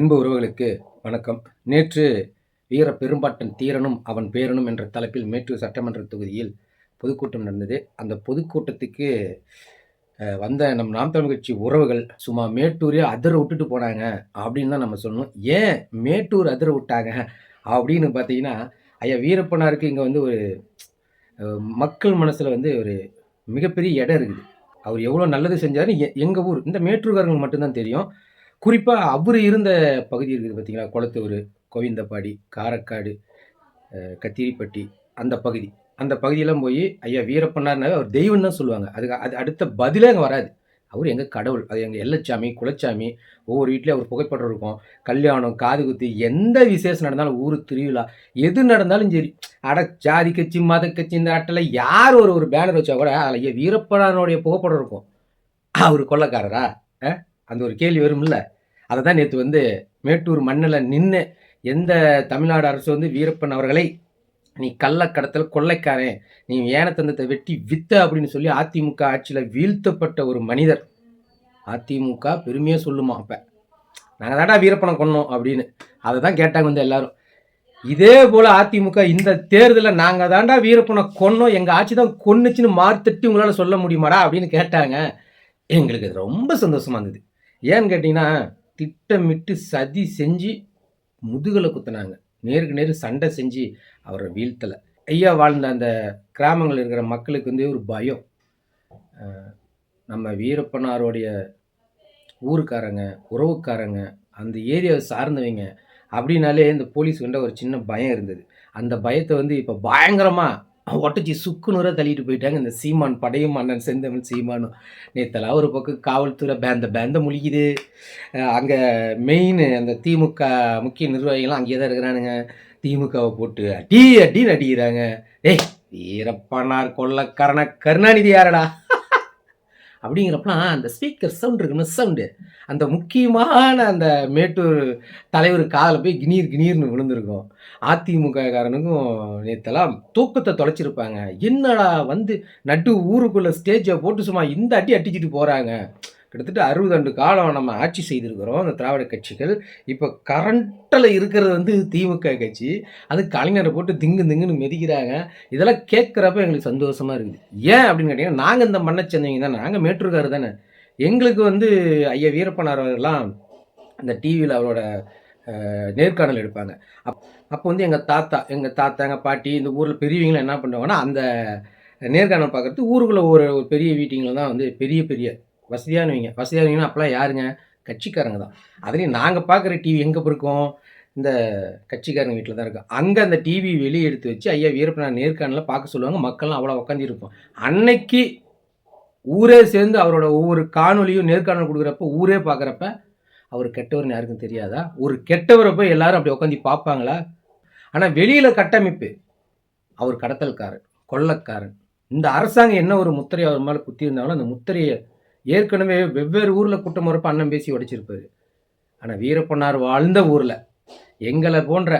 அன்பு உறவுகளுக்கு வணக்கம். நேற்று வீர பெரும்பாட்டன் தீரனும் அவன் பேரனும் என்ற தலைப்பில் மேட்டூர் சட்டமன்ற தொகுதியில் பொதுக்கூட்டம் நடந்தது. அந்த பொதுக்கூட்டத்துக்கு வந்த நம் நாம் தமிழ் கட்சி உறவுகள் சும்மா மேட்டூரே அதிர விட்டுட்டு போனாங்க அப்படின்னு தான் நம்ம சொல்லணும். ஏன் மேட்டூர் அதிர விட்டாங்க அப்படின்னு பார்த்தீங்கன்னா ஐயா வீரப்பனாருக்கு இங்கே வந்து ஒரு மக்கள் மனசில் வந்து ஒரு மிகப்பெரிய இடம் இருக்குது. அவர் எவ்வளோ நல்லது செஞ்சார் எங்கள் ஊர் இந்த மேட்டூர்காரங்களுக்கு மட்டும்தான் தெரியும். குறிப்பாக அவர் இருந்த பகுதி இருக்குது பார்த்தீங்களா குளத்தூர் கோவிந்தப்பாடி காரக்காடு கத்திரிப்பட்டி அந்த பகுதி. அந்த பகுதியெல்லாம் போய் ஐயா வீரப்பனார்னாவே அவர் தெய்வம் தான் சொல்லுவாங்க. அதுக்கு அது அடுத்த பதிலே அங்கே வராது. அவர் எங்கள் கடவுள் அது எங்கள் எல்லச்சாமி குலச்சாமி ஒவ்வொரு வீட்லேயும் அவர் புகைப்படம் இருக்கும். கல்யாணம் காது குத்து எந்த விசேஷம் நடந்தாலும் ஊர் திருவிழா எது நடந்தாலும் சரி. அட ஜாதி கட்சி மத கட்சி இந்த ஆட்டில் யார் ஒரு ஒரு பேனர் வச்சா கூட அதில் ஐயா வீரப்பனாருடைய புகைப்படம் இருக்கும். அவர் கொள்ளக்காரரா? அந்த ஒரு கேள்வி வரும்ல? அதை தான் நேற்று வந்து மேட்டூர் மண்ணில் நின்று எந்த தமிழ்நாடு அரசு வந்து வீரப்பன் அவர்களை நீ கள்ளக்கடத்தல் கொள்ளைக்காரன். நீ ஏனத்தந்தத்தை வெட்டி வித்த அப்படின்னு சொல்லி அதிமுக ஆட்சியில் வீழ்த்தப்பட்ட ஒரு மனிதர். அதிமுக பெருமையாக சொல்லுமா அப்போ? நாங்கள் தாண்டா வீரப்பனை கொன்னோம் அப்படின்னு. அதை தான் கேட்டாங்க வந்து எல்லாரும். இதே போல் அதிமுக இந்த தேர்தலில் நாங்கள் தாண்டா வீரப்பனை கொன்னோம். எங்கள் ஆட்சி தான் கொன்னுச்சுன்னு மார்த்தட்டி உங்களால் சொல்ல முடியுமாடா? அப்படின்னு கேட்டாங்க. எங்களுக்கு அது ரொம்ப சந்தோஷமா இருந்தது. ஏன்னு கேட்டிங்கன்னா திட்டமிட்டு சதி செஞ்சு முதுகில் குத்துனாங்க. நேருக்கு நேரு சண்டை செஞ்சு அவரை வீழ்த்தலை. ஐயா வாழ்ந்த அந்த கிராமங்களில் இருக்கிற மக்களுக்கு வந்து ஒரு பயம். நம்ம வீரப்பனாருடைய ஊருக்காரங்க உறவுக்காரங்க அந்த ஏரியாவை சார்ந்தவங்க அப்படின்னாலே இந்த போலீஸ் கிட்ட ஒரு சின்ன பயம் இருந்தது. அந்த பயத்தை வந்து இப்போ பயங்கரமாக ஒட்டச்சி சுக்குநூற தள்ளிட்டு போயிட்டாங்க. இந்த சீமான் படையும் அண்ணன் செந்தமன் சீமானும் நேத்தலா ஒரு பக்கம் காவல்துறை பேந்த பேந்த முழிக்குது. அங்கே மெயின் அந்த திமுக முக்கிய நிர்வாகிகள்லாம் அங்கேயே தான் இருக்கிறானுங்க. திமுகவை போட்டு அடி அடின்னு அடிக்கிறாங்க. ஏய் வீரப்பனார் கொள்ளக்காரன கருணாநிதி யாரடா? அப்படிங்கிறப்பலாம் அந்த ஸ்பீக்கர் சவுண்ட் இருக்குன்னு சவுண்டு அந்த முக்கியமான அந்த மேட்டூர் தலைவர் காதில் போய் கிணீர் கிணீர்னு விழுந்திருக்கும். அதிமுககாரனுக்கும் காரனுக்கும் தூக்கத்தை தொலைச்சிருப்பாங்க. என்னடா வந்து நட்டு ஊருக்குள்ளே ஸ்டேஜை போட்டு சும்மா இந்த அடி அடிச்சுட்டு போகிறாங்க கிட்டத்தட்ட அறுபது ஆண்டு காலம் நம்ம ஆட்சி செய்திருக்கிறோம் அந்த திராவிட கட்சிகள். இப்போ கரண்ட்டில் இருக்கிறது வந்து திமுக கட்சி. அது கலைஞரை போட்டு திங்கு திங்குன்னு மெதிக்கிறாங்க. இதெல்லாம் கேட்குறப்ப எங்களுக்கு சந்தோஷமாக இருக்குது. ஏன் அப்படின்னு கேட்டிங்கன்னா நாங்கள் இந்த மண்ணை சேர்ந்தவங்க தானே. நாங்கள் மேட்டூர்கார் தானே. எங்களுக்கு வந்து ஐயா வீரப்பனார் அவர்கள்லாம் அந்த டிவியில் அவரோட நேர்காணல் எடுப்பாங்க. அப் அப்போ வந்து எங்கள் தாத்தா எங்கள் தாத்தா எங்கள் பாட்டி இந்த ஊரில் பெரியவங்களாம் என்ன பண்ணுவாங்கன்னா அந்த நேர்காணல் பார்க்குறது ஊருக்குள்ளே ஒரு ஒரு பெரிய வீட்டிங்கில் தான் வந்து பெரிய பெரிய வசதியானவங்க வசதியானவங்கன்னா அப்போலாம் யாருங்க? கட்சிக்காரங்க தான். அதுலேயும் நாங்கள் பார்க்குற டிவி எங்கே இருக்கோம் இந்த கட்சிக்காரங்க வீட்டில் தான் இருக்கும். அங்கே அந்த டிவி வெளியே எடுத்து வச்சு ஐயா வீரப்பனார் நேர்காணலில் பார்க்க சொல்லுவாங்க. மக்கள்லாம் அவ்வளோ உட்காந்துருப்போம் அன்னைக்கு ஊரே சேர்ந்து அவரோட ஒவ்வொரு காணொலியும் நேர்காணல் கொடுக்குறப்ப ஊரே பார்க்குறப்ப அவர் கெட்டவர்னு யாருக்கும் தெரியாதா? ஒரு கெட்டவரை போய் எல்லாரும் அப்படி உட்காந்து பார்ப்பாங்களா ஆனால் வெளியில் கட்டமைப்பு அவர் கடத்தல்காரன் கொள்ளக்காரன். இந்த அரசாங்கம் என்ன ஒரு முத்திரையை அவர் மேலே குத்தியிருந்தாலும் அந்த முத்திரையை ஏற்கனவே வெவ்வேறு ஊரில் கூட்டம் வரப்ப அண்ணன் பேசி உடைச்சிருப்பாரு. ஆனால் வீரப்பனார் வாழ்ந்த ஊரில் எங்களை போன்ற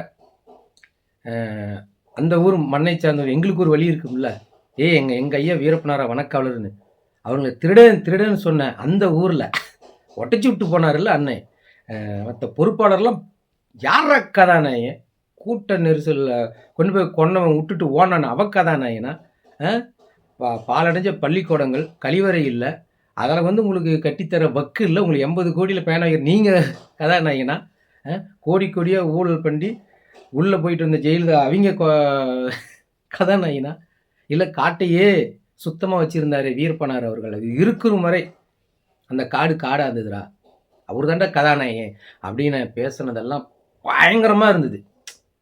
அந்த ஊர் மண்ணை சார்ந்தவர் எங்களுக்கு ஒரு வழி இருக்கும்ல. ஏய் எங்கள் எங்கள் ஐயா வீரப்பனாரா வணக்காவலர்னு. அவங்களை திருடன் திருடன் சொன்ன அந்த ஊரில் ஒட்டச்சி விட்டு போனார்ல அண்ணன் மற்ற பொறுப்பாளர்லாம் யார கதாநாயன் கூட்ட நெரிசலில் கொண்டு போய் கொன்னவன் விட்டுட்டு ஓனான அவ கதாநாயனா பா பாலடைஞ்ச பள்ளிக்கூடங்கள் கழிவறை இல்லை. அதில் வந்து உங்களுக்கு கட்டித்தர வக்கு இல்லை. உங்களுக்கு எண்பது கோடியில் பேனாகிற நீங்கள் கதாநாயகனா அஹ்? கோடி கோடியாக ஊழல் பண்ணி உள்ளே போயிட்டு இருந்த ஜெயிலு அவங்க கொ- கதாநாயகனா? இல்லை காட்டையே சுத்தமாக வச்சுருந்தார் வீரப்பனார் அவர்கள். அது இருக்கிற முறை அந்த காடு காடாக இருந்ததுடா அவர் தாண்டா கதாநாயகன் அப்படின்னு பேசுனதெல்லாம் பயங்கரமாக இருந்தது.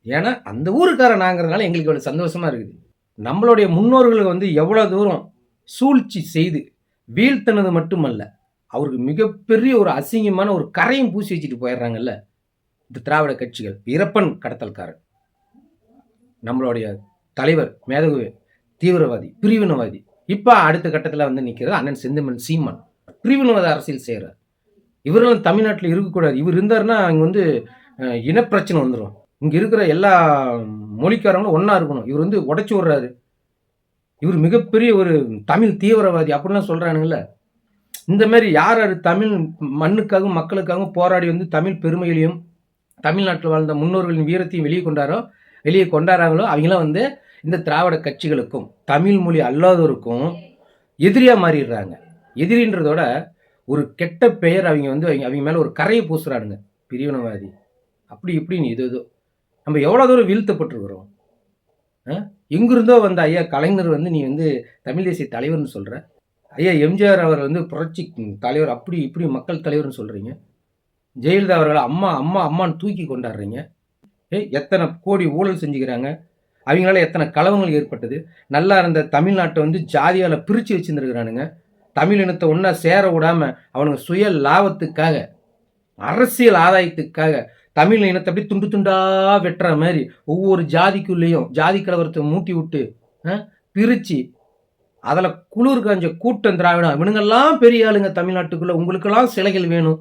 ஏன்னா அந்த ஊருக்காரன் நாங்கிறதுனால எங்களுக்கு இவ்வளோ சந்தோஷமாக இருக்குது. நம்மளுடைய முன்னோர்களுக்கு வந்து எவ்வளோ தூரம் சூழ்ச்சி செய்து வீழ்த்தினது மட்டுமல்ல அவருக்கு மிகப்பெரிய ஒரு அசிங்கமான ஒரு கரையும் பூசி வச்சுட்டு போயிடுறாங்கல்ல இந்த திராவிட கட்சிகள். வீரப்பன் கடத்தல்காரன். நம்மளுடைய தலைவர் மேதகு தீவிரவாதி பிரிவினவாதி. இப்போ அடுத்த கட்டத்தில் வந்து நிற்கிறது அண்ணன் செந்தமன் சீமான். பிரிவினவாத அரசியல் செய்கிறார் இவரெல்லாம் தமிழ்நாட்டில் இருக்கக்கூடாது. இவர் இருந்தாருன்னா அங்கே வந்து இனப்பிரச்சனை வந்துடும் இங்கே இருக்கிற எல்லா மொழிக்காரங்களும் ஒன்றா இருக்கணும். இவர் வந்து உடச்சி விட்றாரு. இவர் மிகப்பெரிய ஒரு தமிழ் தீவிரவாதி அப்படிலாம் சொல்கிறானுங்கள இந்த மாதிரி யார் யார் தமிழ் மண்ணுக்காகவும் மக்களுக்காகவும் போராடி வந்து தமிழ் பெருமைகளையும் தமிழ்நாட்டில் வாழ்ந்த முன்னோர்களின் வீரத்தையும் வெளியே கொண்டாரோ வெளியே கொண்டாடுறாங்களோ அவங்களாம் வந்து இந்த திராவிட கட்சிகளுக்கும் தமிழ் மொழி அல்லாதோருக்கும் எதிரியாக மாறிடுறாங்க. எதிரின்றதோட ஒரு கெட்ட பெயர் அவங்க வந்து அவங்க அவங்க மேலே ஒரு கரையை பூசுகிறானுங்க பிரிவினவாதி. அப்படி இப்படின்னு இது இதோ. நம்ம எவ்வளோ தூரம் வீழ்த்தப்பட்டிருக்கிறோம். எங்கிருந்தோ வந்த ஐயா கலைஞர் வந்து நீ வந்து தமிழ் தேசிய தலைவர்னு சொல்கிற ஐயா எம்ஜிஆர் அவர் வந்து புரட்சி தலைவர் அப்படி இப்படி மக்கள் தலைவர்னு சொல்கிறீங்க ஜெயலலிதா அவர்களை அம்மா அம்மா அம்மான்னு தூக்கி கொண்டாடுறீங்க. ஏ எத்தனை கோடி ஊழல் செஞ்சுக்கிறாங்க. அவங்களால எத்தனை கலவங்கள் ஏற்பட்டது. நல்லா இருந்த தமிழ்நாட்டை வந்து ஜாதியால் பிரித்து வச்சுருந்துருக்குறானுங்க. தமிழ் இனத்தை ஒன்றா சேர விடாமல் அவனுங்க சுய லாபத்துக்காக அரசியல் ஆதாயத்துக்காக தமிழ் இனத்தை அப்படி துண்டு துண்டா வெட்டுற மாதிரி ஒவ்வொரு ஜாதிக்குள்ளேயும் ஜாதி கலவரத்தை மூட்டி விட்டு பிரித்து அதில் குளிர் காஞ்ச கூட்டம் திராவிடம். இவனுங்கெல்லாம் பெரிய ஆளுங்க தமிழ்நாட்டுக்குள்ளே. உங்களுக்கெல்லாம் சிலைகள் வேணும்.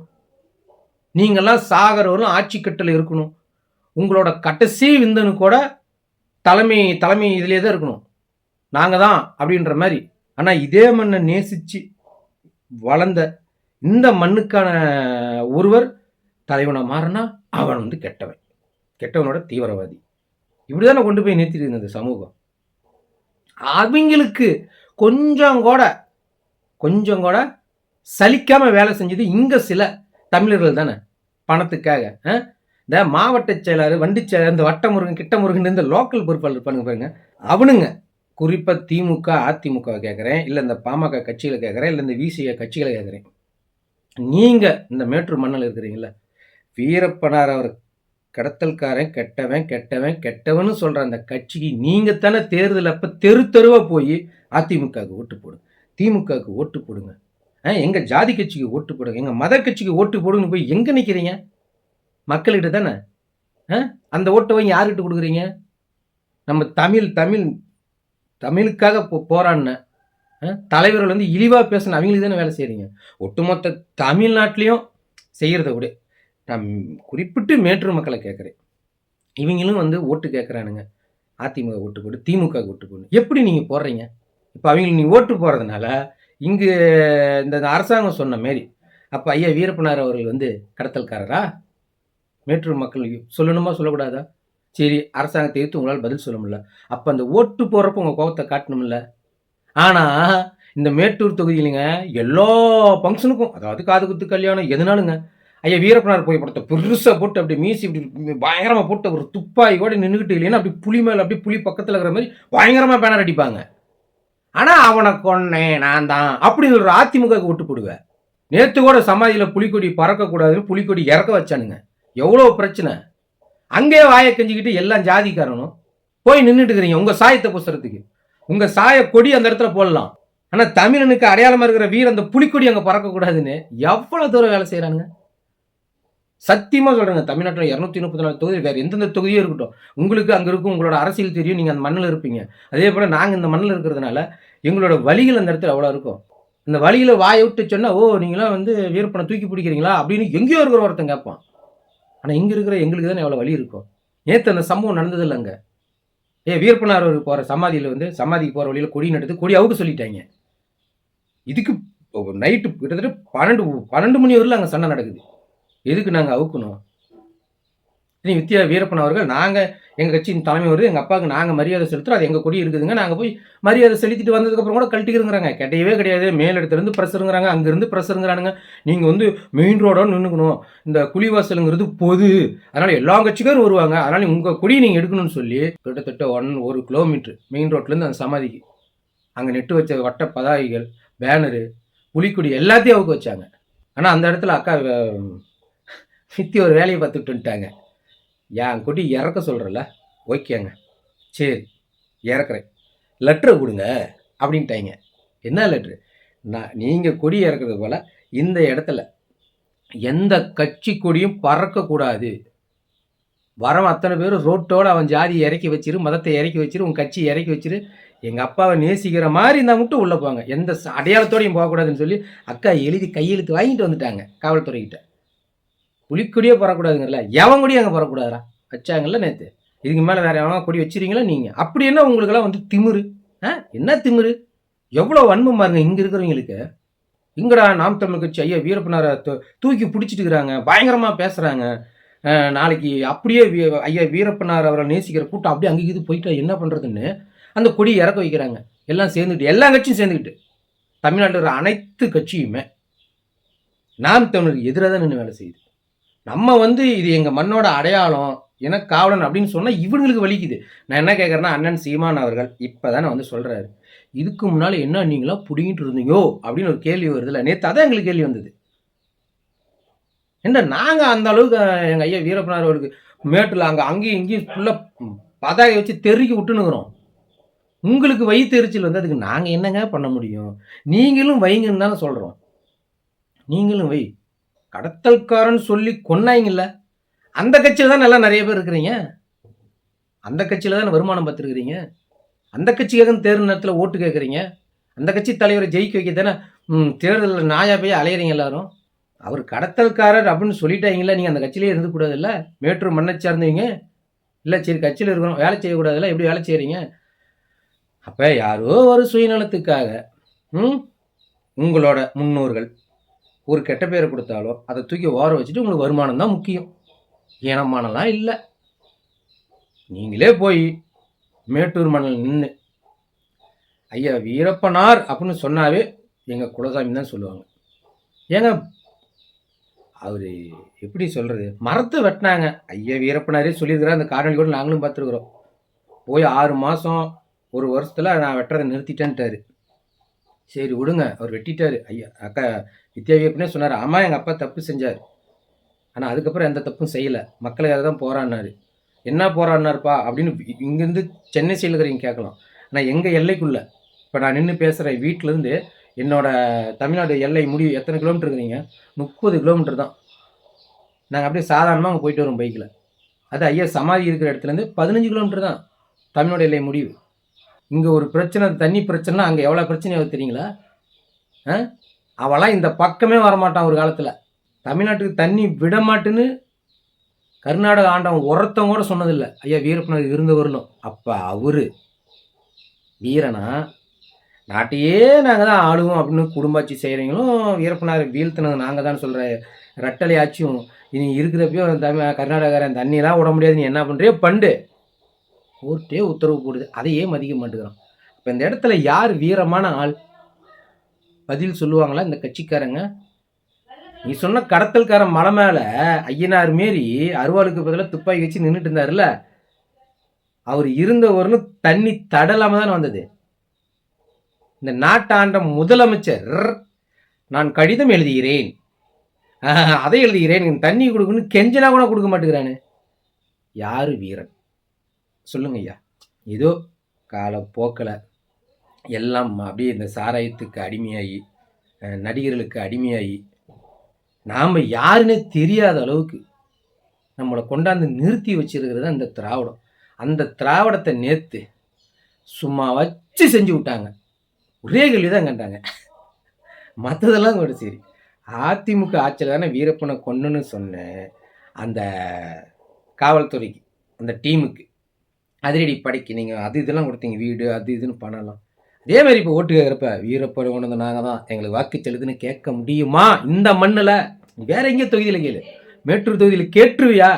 நீங்கள்லாம் சாகரவரும் ஆட்சி கட்டில் இருக்கணும். உங்களோட கடைசி விந்தனு கூட தலைமை தலைமை இதிலே தான் இருக்கணும். நாங்கள் தான் அப்படின்ற மாதிரி. ஆனால் இதே மண்ணை நேசித்து வளர்ந்த இந்த மண்ணுக்கான ஒருவர் தலைவனை மாறினா அவன் வந்து கெட்டவன். கெட்டவனோட தீவிரவாதி. இப்படி தானே கொண்டு போய் நிறுத்திட்டு இருந்தது சமூகம். அவங்களுக்கு கொஞ்சம் கூட கொஞ்சம் கூட சலிக்காமல் வேலை செஞ்சது இங்கே சில தமிழர்கள் தானே. பணத்துக்காக ஆ? இந்த மாவட்ட செயலாளர் வண்டி செயலாளர் இந்த வட்ட முருகன் கிட்ட முருகன் இந்த லோக்கல் பொறுப்பாளர் இருப்பானுங்க பாருங்க. அவனுங்க குறிப்பாக திமுக அதிமுக கேட்குறேன் இல்லை இந்த பாமக கட்சிகளை கேட்குறேன் இல்லை இந்த விசிஏ கட்சிகளை கேட்குறேன் நீங்கள் இந்த மேற்று மண்ணில் இருக்கிறீங்களா வீரப்பனார் அவர் கடத்தல்காரன் கெட்டவன் கெட்டவன் கெட்டவன்னு சொல்கிற அந்த கட்சிக்கு நீங்கள் தானே தேர்தல் அப்போ தெரு தெருவாக போய் அதிமுகவுக்கு ஓட்டு போடுங்க திமுகவுக்கு ஓட்டு போடுங்க. ஆ எங்கள் ஜாதி கட்சிக்கு ஓட்டு போடுங்க எங்கள் மத கட்சிக்கு ஓட்டு போடுங்கன்னு போய் எங்கே நிற்கிறீங்க மக்கள்கிட்ட தானே? ஆ அந்த ஓட்டை வாங்கி யார்கிட்ட கொடுக்குறீங்க? நம்ம தமிழ் தமிழ் தமிழுக்காக போ போராடின ஆ, தலைவர்கள் வந்து இழிவாக பேசின அவங்களுக்கு தானே வேலை செய்கிறீங்க ஒட்டுமொத்த தமிழ்நாட்டிலையும் செய்கிறத விட நான் குறிப்பிட்டு மேற்று மக்களை கேட்குறேன். இவங்களும் வந்து ஓட்டு கேட்குறானுங்க. அதிமுக ஓட்டு போடு திமுக ஓட்டு போடு எப்படி நீங்கள் போடுறீங்க? இப்போ அவங்களுக்கு நீ ஓட்டு போடுறதுனால இங்கே இந்த இந்த அரசாங்கம் சொன்ன மாரி அப்போ ஐயா வீரப்பனார் அவர்கள் வந்து கடத்தல்காரரா? மேற்று மக்கள் சொல்லணுமா சொல்லக்கூடாதா? சரி அரசாங்கத்தை எதிர்த்து உங்களால் பதில் சொல்ல முடியல. அப்போ அந்த ஓட்டு போகிறப்ப உங்கள் கோபத்தை காட்டணும்ல. ஆனால் இந்த மேட்டூர் தொகுதியிலுங்க எல்லா ஃபங்க்ஷனுக்கும் அதாவது காது குத்து கல்யாணம் எதுனாலுங்க ஐயா வீரப்பனார் போய் படத்தை பெருசாக போட்டு அப்படி மீசி இப்படி பயங்கரமாக போட்டு ஒரு துப்பாக்கி கூட நின்றுக்கிட்டு இல்லைன்னா அப்படி புலி மேலே அப்படி புலி பக்கத்தில் இருக்கிற மாதிரி பயங்கரமாக பேனர் அடிப்பாங்க. ஆனால் அவனை கொன்னேன் நான் தான் அப்படின்னு ஒரு அதிமுக ஓட்டு போடுவேன் நேற்று கூட சமாதியில் புலிக்கொடி பறக்கக்கூடாதுன்னு புலிக்கொடி இறக்க வச்சானுங்க. எவ்வளோ பிரச்சனை? அங்கேயே வாயை கஞ்சிக்கிட்டு எல்லாம் ஜாதிக்காரனும் போய் நின்றுட்டு இருக்கிறீங்க உங்கள் சாயத்தை புசுறதுக்கு. உங்கள் சாய கொடி அந்த இடத்துல போடலாம். ஆனால் தமிழனுக்கு அடையாளமாக இருக்கிற வீர அந்த புலிக்கொடி அங்கே பறக்கக்கூடாதுன்னு எவ்வளோ தூரம் வேலை செய்கிறானுங்க சத்தியமாக சொல்கிறேங்க தமிழ்நாட்டில் இரநூத்தி முப்பத்தி நாலு தொகுதி வேறு எந்தெந்த தொகுதியும் இருக்கட்டும் உங்களுக்கு அங்கே இருக்கும் உங்களோட அரசியல் தெரியும் நீங்கள் அந்த மண்ணில் இருப்பீங்க. அதே போல் நாங்கள் இந்த மண்ணில் இருக்கிறதுனால எங்களோட வழிகள் அந்த இடத்துல அவ்வளோ இருக்கும்? இந்த வழியில் வாயை விட்டு சொன்னால் ஓ நீங்களாம் வந்து வீரப்பனை தூக்கி பிடிக்கிறீங்களா? அப்படின்னு எங்கேயோ இருக்கிற ஒருத்தன் கேட்பான். ஆனால் இங்கே இருக்கிற எங்களுக்கு தானே எவ்வளோ வழி இருக்கும்? நேற்று அந்த சம்பவம் நடந்தது இல்லைங்க ஏ வீரப்பனார் போகிற சமாதியில் வந்து சமாதிக்கு போகிற வழியில் கொடி நடுத்து கொடி அவுக்க சொல்லிட்டாங்க. இதுக்கு நைட்டு கிட்டத்தட்ட பன்னெண்டு பன்னெண்டு மணி வரையிலும் அங்கே சண்டை நடக்குது. எதுக்கு நாங்கள் அவுக்கணும்? இனி வித்யா வீரப்பன் அவர்கள் நாங்கள் எங்கள் கட்சியின் தலைமை வருது எங்கள் அப்பாவுக்கு நாங்கள் மரியாதை செலுத்துறோம் அது எங்கள் கொடி இருக்குதுங்க. நாங்கள் போய் மரியாதை செலுத்திட்டு வந்ததுக்கப்புறம் கூட கழட்டிக்கிறங்கிறாங்க கிடையவே கிடையாது. மேலிடத்துலேருந்து ப்ரெஷருங்கிறாங்க அங்கேருந்து ப்ரெஷருங்கிறானுங்க நீங்கள் வந்து மெயின் ரோடோட நின்றுக்கணும் இந்த குழிவாசலுங்கிறது பொது. அதனால் எல்லா கட்சிக்காரும் வருவாங்க. அதனால் உங்கள் கொடியை நீங்கள் எடுக்கணும்னு சொல்லி கிட்டத்தட்ட ஒன் ஒரு கிலோமீட்டர் மெயின் ரோட்லேருந்து அந்த சமாதிக்கு அங்கே நெட்டு வச்ச வட்ட பதாகைகள் பேனரு புலிக்கொடி எல்லாத்தையும் அவுக்க வச்சாங்க. ஆனால் அந்த இடத்துல அக்கா நித்தி ஒரு வேலையை பார்த்துட்டு என் கொடி இறக்க சொல்கிறல்ல ஓகேங்க. சரி இறக்குறேன். லெட்டரை கொடுங்க அப்படின்ட்டாங்க. என்ன லெட்ரு நான் நீங்கள் கொடி இறக்குறது போல் இந்த இடத்துல எந்த கட்சி கொடியும் பறக்கக்கூடாது வரவன் அத்தனை பேரும் ரோட்டோட அவன் ஜாதியை இறக்கி வச்சிரு மதத்தை இறக்கி வச்சிரு உன் கட்சி இறக்கி வச்சிரு. எங்கள் அப்பாவை நேசிக்கிற மாதிரி இருந்தால் மட்டும் உள்ளே போங்க. எந்த அடையாளத்தோடையும் போகக்கூடாதுன்னு சொல்லி அக்கா எழுதி கையெழுத்து வாங்கிட்டு வந்துட்டாங்க காவல்துறைக்கிட்ட புலிக்கொடியே பறக்கூடாதுங்கல்ல எவன் கொடியும் அங்கே பறக்கூடாதுடா. வச்சாங்கல்ல நேற்று இதுக்கு மேலே வேறு எவனா கொடி வச்சிருக்கீங்களா நீங்கள் அப்படி என்ன உங்களுக்கெல்லாம் வந்து திமிரு? ஆ? என்ன திமிரு? எவ்வளோ வன்மம் பாருங்க இங்கே இருக்கிறவங்களுக்கு. இங்கடா நாம் தமிழ் கட்சி? ஐயா வீரப்பனாரை தூக்கி பிடிச்சிட்டு இருக்கிறாங்க பயங்கரமாக பேசுகிறாங்க நாளைக்கு அப்படியே வீ- ஐயா வீரப்பனார் அவரை நேசிக்கிற கூட்டம் அப்படியே அங்கே இது போயிட்டா என்ன பண்ணுறதுன்னு அந்த கொடியை இறக்க வைக்கிறாங்க. எல்லாம் சேர்ந்துக்கிட்டு எல்லா கட்சியும் சேர்ந்துக்கிட்டு. தமிழ்நாட்டில் அனைத்து கட்சியுமே நாம் தமிழுக்கு எதிராக தான் நின்று வேலை செய்யுது. நம்ம வந்து இது எங்கள் மண்ணோட அடையாளம் என காவலன் அப்படின்னு சொன்னால் இவங்களுக்கு வலிக்குது. நான் என்ன கேட்குறேன்னா அண்ணன் சீமான் அவர்கள் இப்போ தானே வந்து சொல்கிறாரு இதுக்கு முன்னால் என்ன நீங்களாம் பிடிங்கிட்டு இருந்தீங்கோ? அப்படின்னு ஒரு கேள்வி வருதுல்ல. நேற்று அதான் எங்களுக்கு கேள்வி வந்தது. என்ன நாங்கள் அந்த அளவுக்கு எங்கள் ஐயா வீரப்பனார் அவருக்கு மேட்டில் அங்கே அங்கேயும் இங்கேயும் ஃபுல்லாக பதாகை வச்சு தெருக்கி விட்டுனுக்குறோம் உங்களுக்கு வயிற்றுச்சல் வந்து அதுக்கு நாங்கள் என்னங்க பண்ண முடியும்? நீங்களும் வைங்கன்னு தானே சொல்கிறோம் நீங்களும் வை. கடத்தல்காரன் சொல்லி கொன்னாங்கல்ல அந்த கட்சியில் தான் நல்லா நிறைய பேர் இருக்கிறீங்க. அந்த கட்சியில் தான் வருமானம் பார்த்துருக்குறீங்க. அந்த கட்சிக்காக தேர்தல் நேரத்தில் ஓட்டு கேட்குறீங்க. அந்த கட்சி தலைவரை ஜெயிக்க வைக்க தானே தேர்தலில் நாயா போய் அலையிறீங்க எல்லாரும். அவர் கடத்தல்காரர் அப்படின்னு சொல்லிட்டாங்களா நீங்கள் அந்த கட்சியிலே இருந்துக்கூடாதுல்ல? மேட்டூர் மண்ணை சார்ந்தவங்க. இல்லை சரி கட்சியில் இருக்கிறோம் வேலை செய்யக்கூடாதுல்ல? எப்படி வேலை செய்கிறீங்க அப்போ யாரோ ஒரு சுயநலத்துக்காக ம் உங்களோட முன்னோர்கள் ஒரு கெட்ட பேரை கொடுத்தாலோ அதை தூக்கி ஓர வச்சுட்டு உங்களுக்கு வருமானம் தான் முக்கியம். ஏனமானலாம் இல்லை. நீங்களே போய் மேட்டூர் மணல் நின்று ஐயா வீரப்பனார் அப்படின்னு சொன்னாவே எங்கள் குலசாமி தான் சொல்லுவாங்க. ஏங்க அவர் எப்படி சொல்கிறது மரத்தை வெட்டினாங்க. ஐயா வீரப்பனாரே சொல்லியிருக்கிறார். அந்த காரணி கூட நாங்களும் பார்த்துருக்குறோம். போய் ஆறு மாதம் ஒரு வருஷத்தில் நான் வெட்டுறதை நிறுத்திட்டேன்ட்டாரு. சரி விடுங்க. அவர் வெட்டிட்டாரு. ஐயா அக்கா வித்யா சொன்னார் ஆமாம் எங்கள் அப்பா தப்பு செஞ்சார். ஆனால் அதுக்கப்புறம் எந்த தப்பும் செய்யலை. மக்களுக்காக தான் போராடினார். என்ன போராடினார்ப்பா? அப்படின்னு இங்கேருந்து சென்னை சைடில் இருக்கிறவங்க கேட்கலாம். ஆனால் எங்கள் எல்லைக்குள்ளே? இப்போ நான் நின்று பேசுகிறேன் வீட்டிலேருந்து என்னோடய தமிழ்நாடு எல்லை முடிவு எத்தனை கிலோமீட்டர் இருக்கிறீங்க? முப்பது கிலோமீட்டர் தான். நாங்கள் அப்படியே சாதாரணமாக அங்கே போயிட்டு வரோம் பைக்கில் அது ஐயா சமாதி இருக்கிற இடத்துலேருந்து பதினஞ்சு கிலோமீட்டர் தான் தமிழ்நாடு எல்லை முடிவு. இங்கே ஒரு பிரச்சனை தண்ணி பிரச்சனைனா அங்கே எவ்வளோ பிரச்சனை தெரியுங்களா? ஆ? அவளாம் இந்த பக்கமே வரமாட்டான் ஒரு காலத்தில். தமிழ்நாட்டுக்கு தண்ணி விடமாட்டுன்னு கர்நாடக ஆண்டவன் ஒருத்தவங்க கூட சொன்னதில்லை. ஐயா வீரப்பனர் இருந்து வரணும். அப்போ அவரு வீரனா நாட்டையே நாங்கள் தான் ஆளுவோம் அப்படின்னு குடும்பாட்சி செய்கிறவங்களும் வீரப்பனார் வீழ்த்தினது நாங்கள் தான் சொல்கிற ரெட்டலை ஆட்சியும் இனி இருக்கிறப்பையும் தமிழ் கர்நாடகாரன் தண்ணியெல்லாம் விட முடியாது. நீ என்ன பண்ணுறியோ பண்டு. கோர்ட்டே உத்தரவு போடுது. அதையே மதிக்க மாட்டேங்கிறான். இப்போ இந்த இடத்துல யார் வீரமான ஆள்? பதில் சொல்லுவாங்களா இந்த கட்சிக்காரங்க? நீ சொன்ன கடத்தல்காரன் மலை மேலே ஐயனார் மாரி அருவாளுக்கு பதிலாக துப்பாக்கி வச்சு நின்றுட்டு இருந்தாருல்ல? அவர் இருந்த ஒரு தண்ணி தடலாம தான் வந்தது. இந்த நாட்டாண்ட முதலமைச்சர் நான் கடிதம் எழுதுகிறேன். அதை எழுதுகிறேன். தண்ணி கொடுக்கணும்னு கெஞ்சனா கூட கொடுக்க மாட்டேங்கிறானு. யாரு வீரன்? சொல்லுங்க ஐயா. ஏதோ காலப்போக்கில் எல்லாம் அப்படியே இந்த சாராயத்துக்கு அடிமையாகி நடிகர்களுக்கு அடிமையாகி நாம் யாருன்னே தெரியாத அளவுக்கு நம்மளை கொண்டாந்து நிறுத்தி வச்சிருக்கிறது அந்த திராவிடம். அந்த திராவிடத்தை நேற்று சும்மா வச்சு செஞ்சு விட்டாங்க. ஒரே கேள்வி தான் கண்டாங்க மற்றதெல்லாம் கூட சரி. அதிமுக ஆட்சியில் தானே வீரப்பனை கொண்டுன்னு சொன்னேன். அந்த காவல்துறைக்கு அந்த டீமுக்கு. அதிரடி படைக்கு நீங்கள் அது இதெல்லாம் கொடுத்தீங்க வீடு அது இதுன்னு பண்ணலாம் இதே மாதிரி இப்போ ஓட்டு கேட்குறப்ப வீரப்பனை கொண்டு வந்து நாங்கள் தான் எங்களுக்கு வாக்கு செலுத்துன்னு கேட்க முடியுமா? இந்த மண்ணில் வேற எங்கேயோ தொகுதியில் கேளு. மேட்டூர் தொகுதியில் கேட்டுருவியா?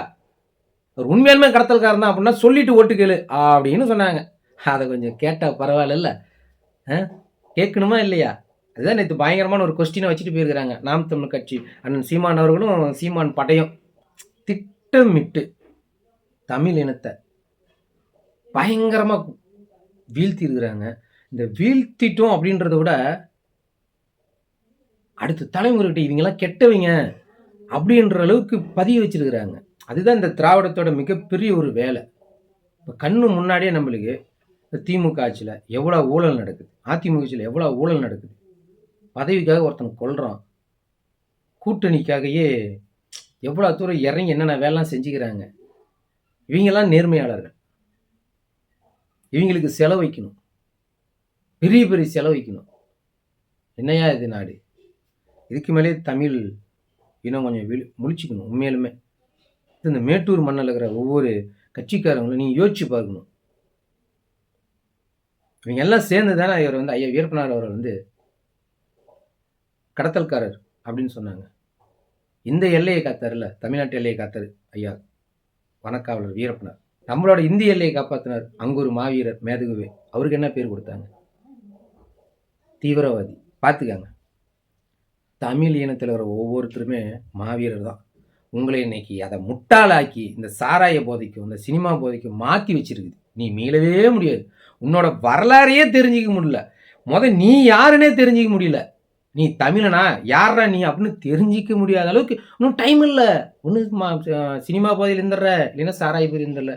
ஒரு உண்மையாலுமே கடத்தல்காரன் தான் அப்படின்னா சொல்லிட்டு ஓட்டு கேளு அப்படின்னு சொன்னாங்க. அதை கொஞ்சம் கேட்டால் பரவாயில்ல ஆ? கேட்கணுமா இல்லையா? அதுதான் நேற்று பயங்கரமான ஒரு கொஸ்டினை வச்சுட்டு போயிருக்கிறாங்க. நாம் தமிழ் கட்சி அண்ணன் சீமான் அவர்களும் சீமான் படையும். திட்டமிட்டு தமிழ் இனத்தை பயங்கரமாக வீழ்த்திருக்கிறாங்க இந்த வீழ்த்திட்டோம் அப்படின்றத விட அடுத்த தலைமுறைகிட்ட இவங்கெல்லாம் கெட்டவங்க அப்படின்ற அளவுக்கு பதிய வச்சிருக்கிறாங்க. அதுதான் இந்த திராவிடத்தோட மிகப்பெரிய ஒரு வேலை. இப்போ கண்ணு முன்னாடியே நம்மளுக்கு இந்த திமுக ஆட்சியில் எவ்வளோ ஊழல் நடக்குது? அதிமுக ஆட்சியில் எவ்வளோ ஊழல் நடக்குது? பதவிக்காக ஒருத்தன் கொள்கிறான் கூட்டணிக்காகவே எவ்வளோ தூரம் இறங்கி என்னென்ன வேலைலாம் செஞ்சுக்கிறாங்க? இவங்கெல்லாம் நேர்மையாளர்கள். இவங்களுக்கு செலவு வைக்கணும் பெரிய பெரிய செலவைக்கணும் என்னையா இது நாடு? இதுக்கு மேலே தமிழ் இன்னும் கொஞ்சம் விழி முழிச்சிக்கணும் உண்மையிலுமே. இது இந்த மேட்டூர் மண்ணில் இருக்கிற ஒவ்வொரு கட்சிக்காரங்களும் நீங்கள் யோசிச்சு பார்க்கணும். இவங்க எல்லாம் சேர்ந்து தானே இவர் வந்து ஐயா வீரப்பனார் அவர் வந்து கடத்தல்காரர் அப்படின்னு சொன்னாங்க. இந்த எல்லையை காத்தாருல்ல தமிழ்நாட்டு எல்லையை காத்தார் ஐயா வனக்காவலர் வீரப்பனார். நம்மளோட இந்திய எல்லையை காப்பாற்றினார் அங்கூர் ஒரு மாவீரர் மேதகுவே. அவருக்கு என்ன பேர் கொடுத்தாங்க? தீவிரவாதி. பார்த்துக்காங்க தமிழ் இனத்தில் வர ஒவ்வொருத்தருமே மாவீரர் தான். உங்களை இன்னைக்கு அதை முட்டாளாக்கி இந்த சாராய போதைக்கும் இந்த சினிமா போதைக்கும் மாற்றி வச்சிருக்குது. நீ மீளவே முடியாது. உன்னோட வரலாறையே தெரிஞ்சிக்க முடியல. முத நீ யாருன்னே தெரிஞ்சிக்க முடியல. நீ தமிழனா? யாரா நீ அப்படின்னு தெரிஞ்சிக்க முடியாத அளவுக்கு இன்னும் டைம் இல்லை. ஒன்று சினிமா போதையில் இருந்துடுற இல்லைன்னா சாராய போதையில் இருந்துடல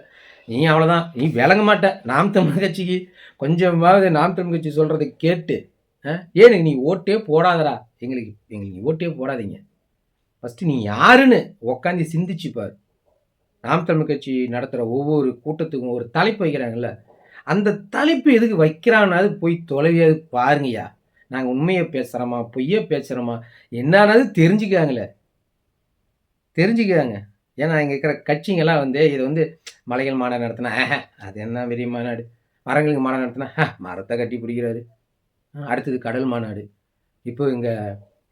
நீ அவ்வளோதான் நீ விளங்க மாட்ட. நாம் தமிழ் கட்சிக்கு. கொஞ்சமாவது நாம் தமிழ் கட்சி சொல்கிறத கேட்டு ஆ? ஏன் நீ ஓட்டே போடாதடா. எங்களுக்கு எங்களுக்கு ஓட்டே போடாதீங்க. ஃபஸ்ட்டு நீ யாருன்னு உக்காந்து சிந்திச்சு பாரு. நாம் தமிழ் கட்சி நடத்துகிற ஒவ்வொரு கூட்டத்துக்கும் ஒரு தலைப்பு வைக்கிறாங்கல்ல அந்த தலைப்பு எதுக்கு வைக்கிறான்னாவது போய் தொலைவியாது பாருங்கய்யா. நாங்கள் உண்மையை பேசுகிறோமா பொய்யே பேசுகிறோமா என்னன்னாவது தெரிஞ்சுக்காங்களே தெரிஞ்சுக்காங்க ஏன்னா இங்கே இருக்கிற கட்சிங்கெல்லாம் வந்து இது வந்து மலைகள் மாநாடு நடத்தினா அது என்ன பெரிய மாநாடு? மரங்களுக்கு மாநாடு நடத்தினா மரத்தை கட்டி பிடிக்கிறாரு. அடுத்தது கடல் மாநாடு. இப்போ இங்கே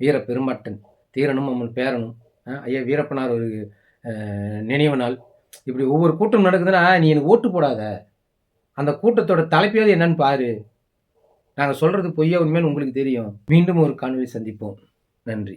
வீர பெருமாட்டன் தீரனும் அம்மன் பேரனும் ஐயா வீரப்பனார் ஒரு நினைவு நாள். இப்படி ஒவ்வொரு கூட்டம் நடக்குதுன்னா நீ எனக்கு ஓட்டு போடாத. அந்த கூட்டத்தோட தலைப்பையாவது என்னன்னு பாரு. நாங்கள் சொல்கிறது பொய்யா உண்மைன்னு உங்களுக்கு தெரியும். மீண்டும் ஒரு காணொலி சந்திப்போம். நன்றி.